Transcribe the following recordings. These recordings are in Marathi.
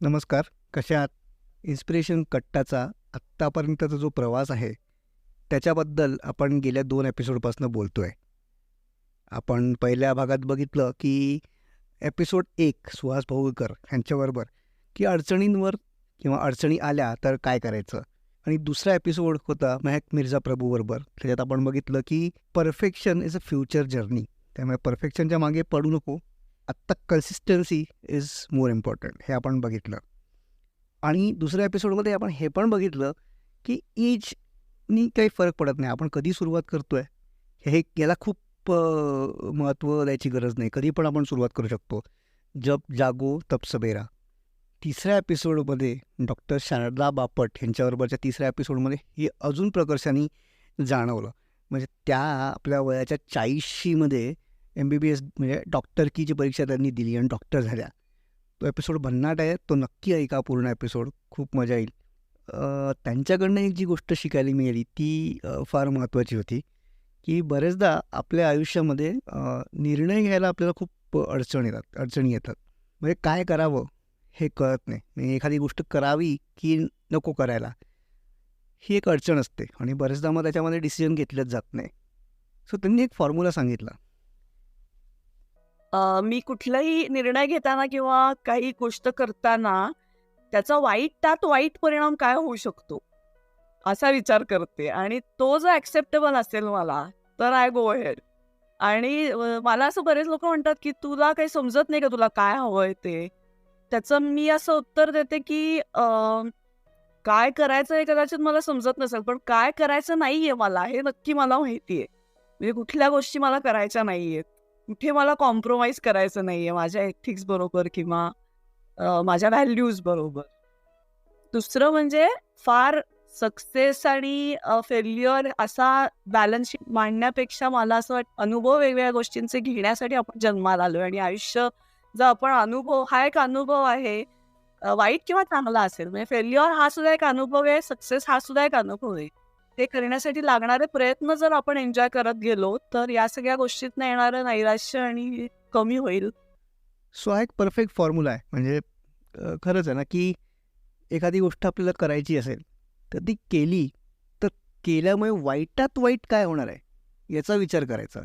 नमस्कार कशा आहात? इन्स्पिरेशन कट्टाचा आत्तापर्यंतचा जो प्रवास आहे त्याच्याबद्दल आपण गेल्या दोन एपिसोडपासून बोलतो आहे आपण पहिल्या भागात बघितलं की एपिसोड एक सुहास भाऊकर यांच्याबरोबर की अडचणींवर किंवा अडचणी आल्या तर काय करायचं? आणि दुसरा एपिसोड होता महक मिर्झा प्रभूबरोबर त्याच्यात आपण बघितलं की perfection is a future journey त्यामुळे परफेक्शनच्या मागे पडू नको. आत्ता कन्सिस्टन्सी इज मोर इम्पॉर्टंट हे आपण बघितलं. आणि दुसऱ्या एपिसोडमध्ये आपण हे पण बघितलं की एजनी काही फरक पडत नाही. आपण कधी सुरुवात करतो आहे हे याला खूप महत्त्व द्यायची गरज नाही. कधी पण आपण सुरुवात करू शकतो. जब जागो तपसबेरा तिसऱ्या एपिसोडमध्ये डॉक्टर शारदा बापट यांच्याबरोबरच्या तिसऱ्या एपिसोडमध्ये हे अजून प्रकर्षाने जाणवलं. म्हणजे त्या आपल्या वयाच्या चाळीसशीमध्ये एम बी बी एस म्हणजे डॉक्टर की जी परीक्षा त्यांनी दिली आणि डॉक्टर झाल्या. तो एपिसोड भन्नाट आहे. तो नक्की ऐका पूर्ण एपिसोड खूप मजा येईल. त्यांच्याकडनं एक जी गोष्ट शिकायला मिळाली ती फार महत्त्वाची होती की बरेचदा आपल्या आयुष्यामध्ये निर्णय घ्यायला आपल्याला खूप अडचण येतात अडचणी येतात. म्हणजे काय करावं हे कळत नाही. म्हणजे एखादी गोष्ट करावी की नको करायला ही एक अडचण असते आणि बरेचदा मग त्याच्यामध्ये डिसिजन घेतलंच जात नाही. सो त्यांनी एक फॉर्म्युला सांगितला. मी कुठलाही निर्णय घेताना किंवा काही गोष्ट करताना त्याचा वाईट त्यात वाईट परिणाम काय होऊ शकतो? असा विचार करते. आणि तो जर ऍक्सेप्टेबल असेल मला तर आय गो हेड आणि मला असं बरेच लोक म्हणतात की तुला काही समजत नाही का तुला काय हवंय ते? त्याचं मी असं उत्तर देते की काय करायचं हे कदाचित मला समजत नसेल पण काय करायचं नाहीये मला हे नक्की मला माहितीये. म्हणजे कुठल्या गोष्टी मला करायच्या नाहीयेत. कुठे मला कॉम्प्रोमाइज करायचं नाहीये माझ्या एथिक्स बरोबर किंवा माझ्या व्हॅल्यूज बरोबर. दुसरं म्हणजे फार सक्सेस आणि फेल्युअर असा बॅलन्स शीट मांडण्यापेक्षा मला असं वाटतं अनुभव वेगवेगळ्या गोष्टींचे घेण्यासाठी आपण जन्माला आलोय आणि आयुष्य जर आपण अनुभव हा एक अनुभव आहे वाईट किंवा चांगला असेल म्हणजे फेल्युअर हा सुद्धा एक अनुभव आहे सक्सेस हा सुद्धा एक अनुभव आहे. ते करण्यासाठी लागणारे प्रयत्न जर आपण एन्जॉय करत गेलो तर या सगळ्या गोष्टीतनं येणारं नैराश्य आणि कमी होईल. सो हा एक परफेक्ट फॉर्म्युला आहे. म्हणजे खरंच आहे ना की एखादी गोष्ट आपल्याला करायची असेल तर ती केली तर केल्यामुळे वाईटात वाईट काय होणार आहे याचा विचार करायचा.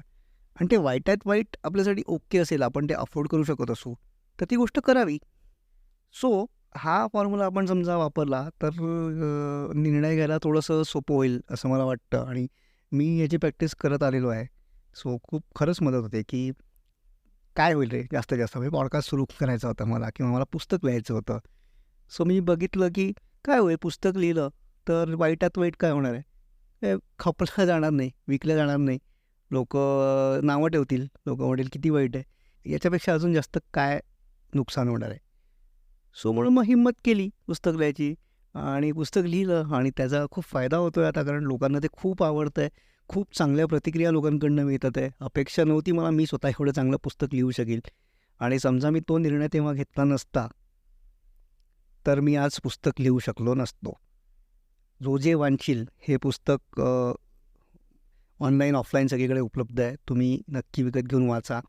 आणि ते वाईटात वाईट आपल्यासाठी ओके असेल आपण ते अफोर्ड करू शकत असू तर ती गोष्ट करावी. सो हा फॉर्म्युला आपण समजा वापरला तर निर्णय घ्यायला थोडंसं सोपं होईल असं मला वाटतं. आणि मी याची प्रॅक्टिस करत आलेलो आहे. सो खूप खरंच मदत होते की काय होईल रे जास्तीत जास्त. म्हणजे पॉडकास्ट सुरू करायचा होता मला किंवा मला पुस्तक लिहायचं होतं. सो मी बघितलं की काय होईल पुस्तक लिहिलं तर वाईटात वाईट काय होणार आहे? खपलं जाणार नाही विकलं जाणार नाही. लोक नावं ठेवतील लोक म्हणतील किती वाईट आहे. याच्यापेक्षा अजून जास्त काय नुकसान होणार आहे? सो म्हणून मग हिंमत केली पुस्तक लिहायची. आणि पुस्तक लिहिलं आणि त्याचा खूप फायदा होतो आहे आता कारण लोकांना ते खूप आवडतं आहे खूप चांगल्या प्रतिक्रिया लोकांकडनं मिळतात आहे. अपेक्षा नव्हती मला मी स्वतः एवढं चांगलं पुस्तक लिहू शकेल. आणि समजा मी तो निर्णय तेव्हा घेतला नसता तर मी आज पुस्तक लिहू शकलो नसतो. जो जे वांचील हे पुस्तक ऑनलाईन ऑफलाईन सगळीकडे उपलब्ध आहे. तुम्ही नक्की विकत घेऊन वाचा.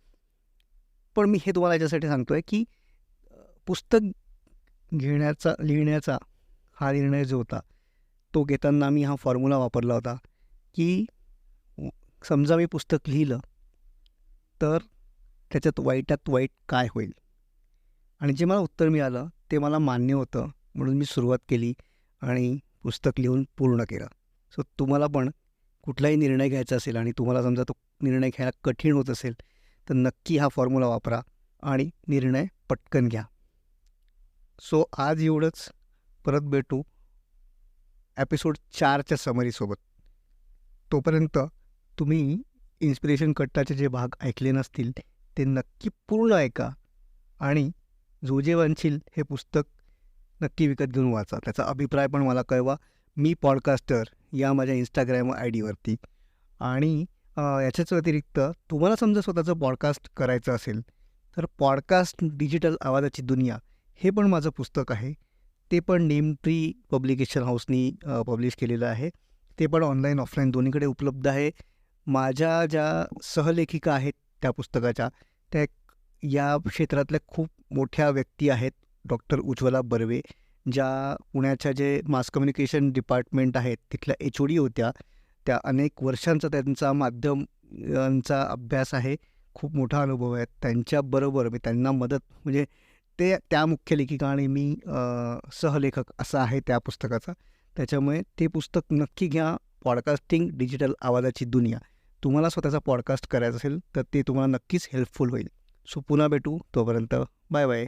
पण मी हे तुम्हाला याच्यासाठी सांगतो आहे की पुस्तक घेण्याचा लिहिण्याचा हा निर्णय जो होता तो घेताना मी हा फॉर्म्युला वापरला होता की समजा मी पुस्तक लिहिलं तर त्याच्यात वाईटात वाईट काय होईल? आणि जे मला उत्तर मिळालं ते मला मान्य होतं म्हणून मी सुरुवात केली आणि पुस्तक लिहून पूर्ण केलं. सो तुम्हाला पण कुठलाही निर्णय घ्यायचा असेल आणि तुम्हाला समजा तो निर्णय घ्यायला कठीण होत असेल तर नक्की हा फॉर्म्युला वापरा आणि निर्णय पटकन घ्या. सो आज एवढंच. परत भेटू. एपिसोड चारच्या समरीसोबत तोपर्यंत तुम्ही इन्स्पिरेशन कट्टाचे जे भाग ऐकले नसतील ते नक्की पूर्ण ऐका. आणि जो जे वांछील हे पुस्तक नक्की विकत घेऊन वाचा. त्याचा अभिप्राय पण मला कळवा. मी पॉडकास्टर या माझ्या इंस्टाग्राम आय डीवरती आणि याच्याच व्यतिरिक्त तुम्हाला समजा स्वतःचं पॉडकास्ट करायचं असेल तर पॉडकास्ट डिजिटल आवाजाची दुनिया हे पण माझं पुस्तक आहे. ते पण नेमट्री पब्लिकेशन हाऊसनी पब्लिश केलेलं आहे. ते पण ऑनलाईन ऑफलाईन दोन्हीकडे उपलब्ध आहे. माझ्या ज्या सहलेखिका आहेत त्या पुस्तकाच्या त्या या क्षेत्रातल्या खूप मोठ्या व्यक्ती आहेत डॉक्टर उज्ज्वला बर्वे ज्या पुण्याच्या जे मास कम्युनिकेशन डिपार्टमेंट आहेत तिथल्या एच ओ डी होत्या. त्या अनेक वर्षांचा त्यांचा माध्यमांचा अभ्यास आहे. खूप मोठा अनुभव आहे. त्यांच्याबरोबर मी त्यांना मदत म्हणजे ते त्या मुख्य लेखिका आणि मी सहलेखक असा आहे त्या पुस्तकाचा. त्याच्यामुळे ते पुस्तक नक्की घ्या. पॉडकास्टिंग डिजिटल आवाजाची दुनिया. तुम्हाला स्वतःचा पॉडकास्ट करायचा असेल तर ते तुम्हाला नक्कीच हेल्पफुल होईल. सो पुन्हा भेटू. तोपर्यंत बाय बाय.